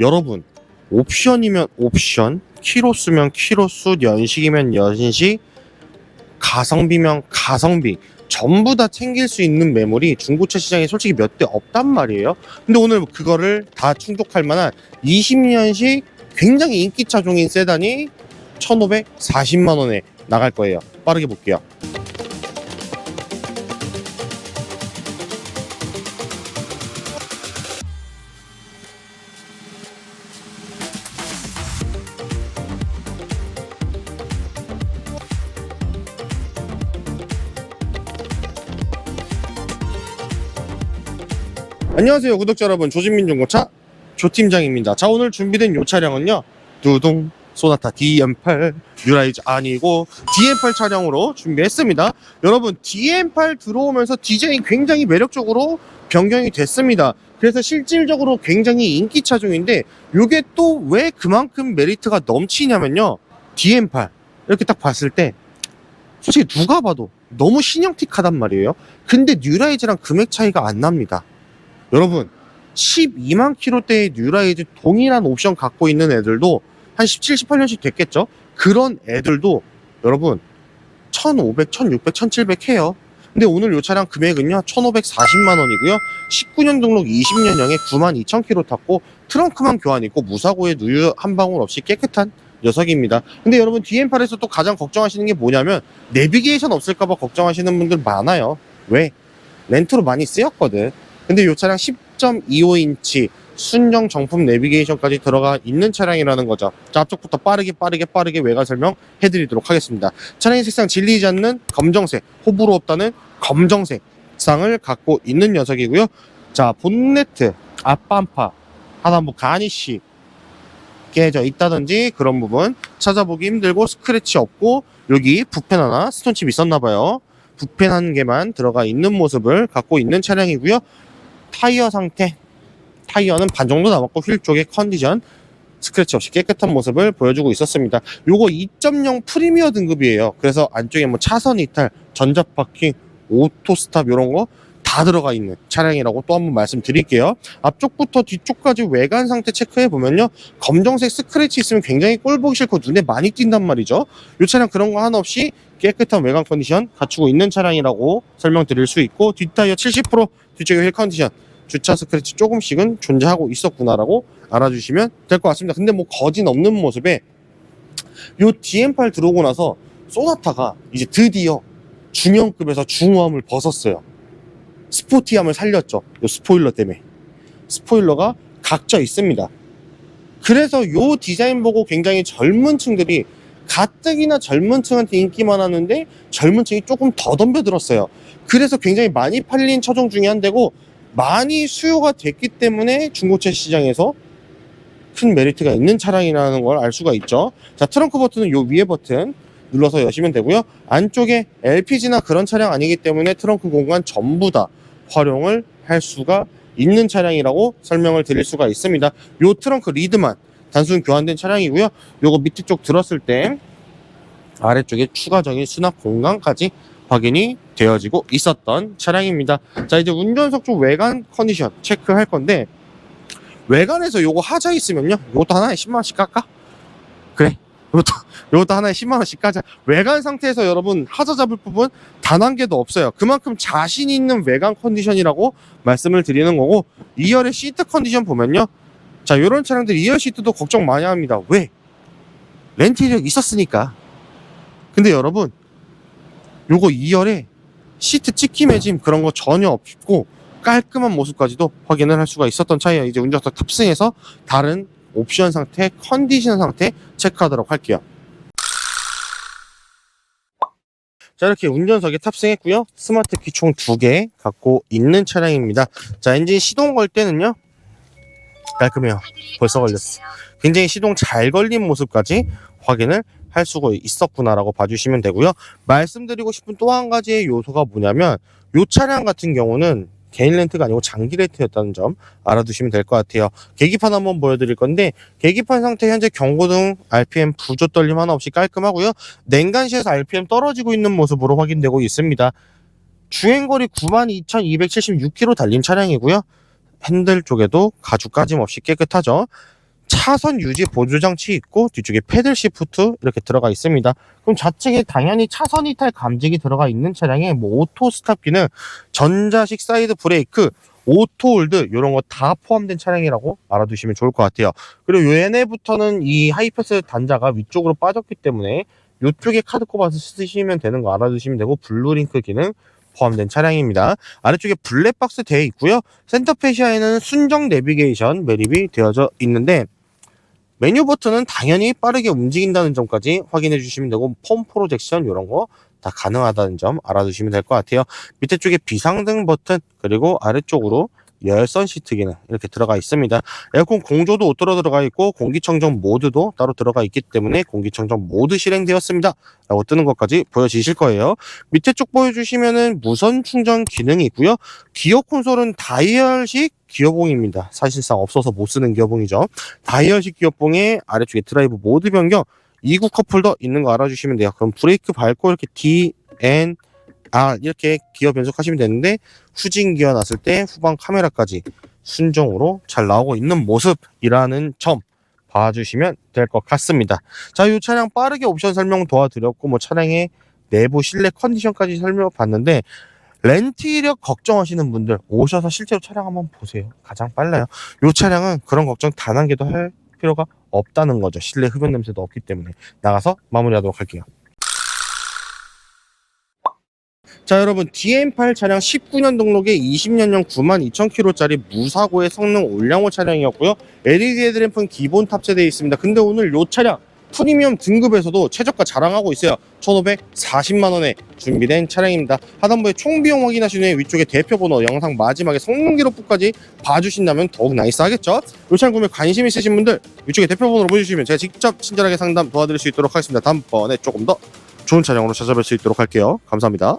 여러분 옵션이면 옵션, 키로 수면 키로 수, 연식이면 연식, 가성비면 가성비 전부 다 챙길 수 있는 매물이 중고차 시장에 솔직히 몇 대 없단 말이에요. 근데 오늘 그거를 다 충족할 만한 20년식 굉장히 인기 차종인 세단이 1,540만 원에 나갈 거예요. 빠르게 볼게요. 안녕하세요 구독자 여러분. 조진민 중고차 조팀장입니다. 자 오늘 준비된 요 차량은요. 두둥 소나타 DM8 뉴라이즈 아니고 DM8 차량으로 준비했습니다. 여러분 DM8 들어오면서 디자인 굉장히 매력적으로 변경이 됐습니다. 그래서 실질적으로 굉장히 인기 차종인데 요게 또 왜 그만큼 메리트가 넘치냐면요. DM8 이렇게 딱 봤을 때 솔직히 누가 봐도 너무 신형틱하단 말이에요. 근데 뉴라이즈랑 금액 차이가 안 납니다 여러분 12만 킬로대의 뉴라이즈 동일한 옵션 갖고 있는 애들도 한 17, 18년씩 됐겠죠? 그런 애들도 여러분 1,500, 1,600, 1,700 해요. 근데 오늘 이 차량 금액은요 1,540만 원이고요. 19년 등록 20년형에 9만 2천 킬로 탔고 트렁크만 교환 있고 무사고에 누유 한 방울 없이 깨끗한 녀석입니다. 근데 여러분 DM8에서 또 가장 걱정하시는 게 뭐냐면 내비게이션 없을까봐 걱정하시는 분들 많아요. 왜? 렌트로 많이 쓰였거든. 근데 이 차량 10.25인치 순정 정품 내비게이션까지 들어가 있는 차량이라는 거죠. 자, 앞쪽부터 빠르게 빠르게 빠르게 외관 설명 해 드리도록 하겠습니다. 차량의 색상 질리지 않는 검정색, 호불호 없다는 검정색 상을 갖고 있는 녀석이고요. 자, 본네트, 앞반파, 뭐 가니쉬 깨져 있다든지 그런 부분 찾아보기 힘들고 스크래치 없고 여기 붓펜 하나 스톤칩 있었나 봐요. 붓펜 한 개만 들어가 있는 모습을 갖고 있는 차량이고요. 타이어 상태 타이어는 반 정도 남았고 휠 쪽의 컨디션 스크래치 없이 깨끗한 모습을 보여주고 있었습니다. 요거 2.0 프리미어 등급이에요. 그래서 안쪽에 뭐 차선 이탈, 전자 파킹, 오토 스탑 이런 거 다 들어가 있는 차량이라고 또 한번 말씀드릴게요. 앞쪽부터 뒤쪽까지 외관 상태 체크해 보면요. 검정색 스크래치 있으면 굉장히 꼴 보기 싫고 눈에 많이 띈단 말이죠. 이 차량 그런 거 하나 없이 깨끗한 외관 컨디션 갖추고 있는 차량이라고 설명드릴 수 있고 뒷타이어 70% 뒤쪽에 휠 컨디션 주차 스크래치 조금씩은 존재하고 있었구나라고 알아주시면 될 것 같습니다. 근데 뭐 거진 없는 모습에 요 DM8 들어오고 나서 소나타가 이제 드디어 중형급에서 중후함을 벗었어요. 스포티함을 살렸죠. 요 스포일러 때문에. 스포일러가 각져 있습니다. 그래서 요 디자인 보고 굉장히 젊은 층들이 가뜩이나 젊은 층한테 인기만 하는데 젊은 층이 조금 더 덤벼들었어요. 그래서 굉장히 많이 팔린 차종 중에 한 대고 많이 수요가 됐기 때문에 중고차 시장에서 큰 메리트가 있는 차량이라는 걸 알 수가 있죠. 자, 트렁크 버튼은 요 위에 버튼 눌러서 여시면 되고요. 안쪽에 LPG나 그런 차량 아니기 때문에 트렁크 공간 전부 다 활용을 할 수가 있는 차량이라고 설명을 드릴 수가 있습니다. 요 트렁크 리드만 단순 교환된 차량이고요. 요거 밑에 쪽 들었을 때 아래쪽에 추가적인 수납 공간까지 확인이 되어지고 있었던 차량입니다. 자 이제 운전석 쪽 외관 컨디션 체크할 건데 외관에서 요거 하자 있으면요. 요것도 하나에 10만 원씩 깎아? 그래. 요것도 요것도 하나에 10만 원씩 까자. 외관 상태에서 여러분 하자 잡을 부분 단 한 개도 없어요. 그만큼 자신 있는 외관 컨디션이라고 말씀을 드리는 거고 2열의 시트 컨디션 보면요. 자, 요런 차량들 2열 시트도 걱정 많이 합니다. 왜? 렌트 이력 있었으니까. 근데 여러분 요거 2열에 시트 찍기 매짐 그런 거 전혀 없고 깔끔한 모습까지도 확인을 할 수가 있었던 차이에요. 이제 운전석 탑승해서 다른 옵션 상태, 컨디션 상태 체크하도록 할게요. 자 이렇게 운전석에 탑승했고요. 스마트 키총두 개 갖고 있는 차량입니다. 자 엔진 시동 걸 때는요. 깔끔해요. 벌써 걸렸어. 굉장히 시동 잘 걸린 모습까지 확인을 할 수가 있었구나라고 봐주시면 되고요. 말씀드리고 싶은 또 한 가지의 요소가 뭐냐면 이 차량 같은 경우는 개인 렌트가 아니고 장기 렌트였다는 점 알아두시면 될 것 같아요. 계기판 한번 보여드릴 건데 계기판 상태 현재 경고등 RPM 부조 떨림 하나 없이 깔끔하고요. 냉간시에서 RPM 떨어지고 있는 모습으로 확인되고 있습니다. 주행거리 92,276km 달린 차량이고요. 핸들 쪽에도 가죽 까짐 없이 깨끗하죠. 차선 유지 보조 장치 있고 뒤쪽에 패들 시프트 이렇게 들어가 있습니다. 그럼 좌측에 당연히 차선 이탈 감지기 들어가 있는 차량에 뭐 오토 스탑 기능, 전자식 사이드 브레이크, 오토 홀드 이런 거 다 포함된 차량이라고 알아두시면 좋을 것 같아요. 그리고 얘네부터는 이 하이패스 단자가 위쪽으로 빠졌기 때문에 이쪽에 카드 꼽아서 쓰시면 되는 거 알아두시면 되고 블루링크 기능 포함된 차량입니다. 아래쪽에 블랙박스 되어 있고요. 센터페시아에는 순정 내비게이션 매립이 되어져 있는데 메뉴 버튼은 당연히 빠르게 움직인다는 점까지 확인해 주시면 되고 폼 프로젝션 이런 거 다 가능하다는 점 알아두시면 될 것 같아요. 밑에 쪽에 비상등 버튼 그리고 아래쪽으로 열선 시트 기능 이렇게 들어가 있습니다. 에어컨 공조도 오토로 들어가 있고 공기청정 모드도 따로 들어가 있기 때문에 공기청정 모드 실행되었습니다. 라고 뜨는 것까지 보여지실 거예요. 밑에 쪽 보여주시면은 무선 충전 기능이 있고요. 기어 콘솔은 다이얼식 기어봉입니다. 사실상 없어서 못 쓰는 기어봉이죠. 다이얼식 기어봉에 아래쪽에 드라이브 모드 변경, 2구 커플도 있는 거 알아주시면 돼요. 그럼 브레이크 밟고 이렇게 D, N, R 이렇게 기어 변속하시면 되는데 후진 기어 났을 때 후방 카메라까지 순정으로 잘 나오고 있는 모습이라는 점 봐주시면 될 것 같습니다. 자, 이 차량 빠르게 옵션 설명 도와드렸고 뭐 차량의 내부 실내 컨디션까지 설명봤는데 렌트 이력 걱정하시는 분들 오셔서 실제로 차량 한번 보세요. 가장 빨라요. 이 차량은 그런 걱정 단 한 개도 할 필요가 없다는 거죠. 실내 흡연 냄새도 없기 때문에 나가서 마무리하도록 할게요. 자 여러분 DM8 차량 19년 등록에 20년형 92,000km짜리 무사고의 성능 올량호 차량이었고요. LED 헤드램프는 기본 탑재되어 있습니다. 근데 오늘 이 차량 프리미엄 등급에서도 최저가 자랑하고 있어요. 1,540만 원에 준비된 차량입니다. 하단부에 총 비용 확인하신 후에 위쪽에 대표 번호, 영상 마지막에 성능 기록부까지 봐주신다면 더욱 나이스하겠죠? 이 차량 구매 관심 있으신 분들 위쪽에 대표 번호로 보여주시면 제가 직접 친절하게 상담 도와드릴 수 있도록 하겠습니다. 다음번에 조금 더 좋은 차량으로 찾아뵐 수 있도록 할게요. 감사합니다.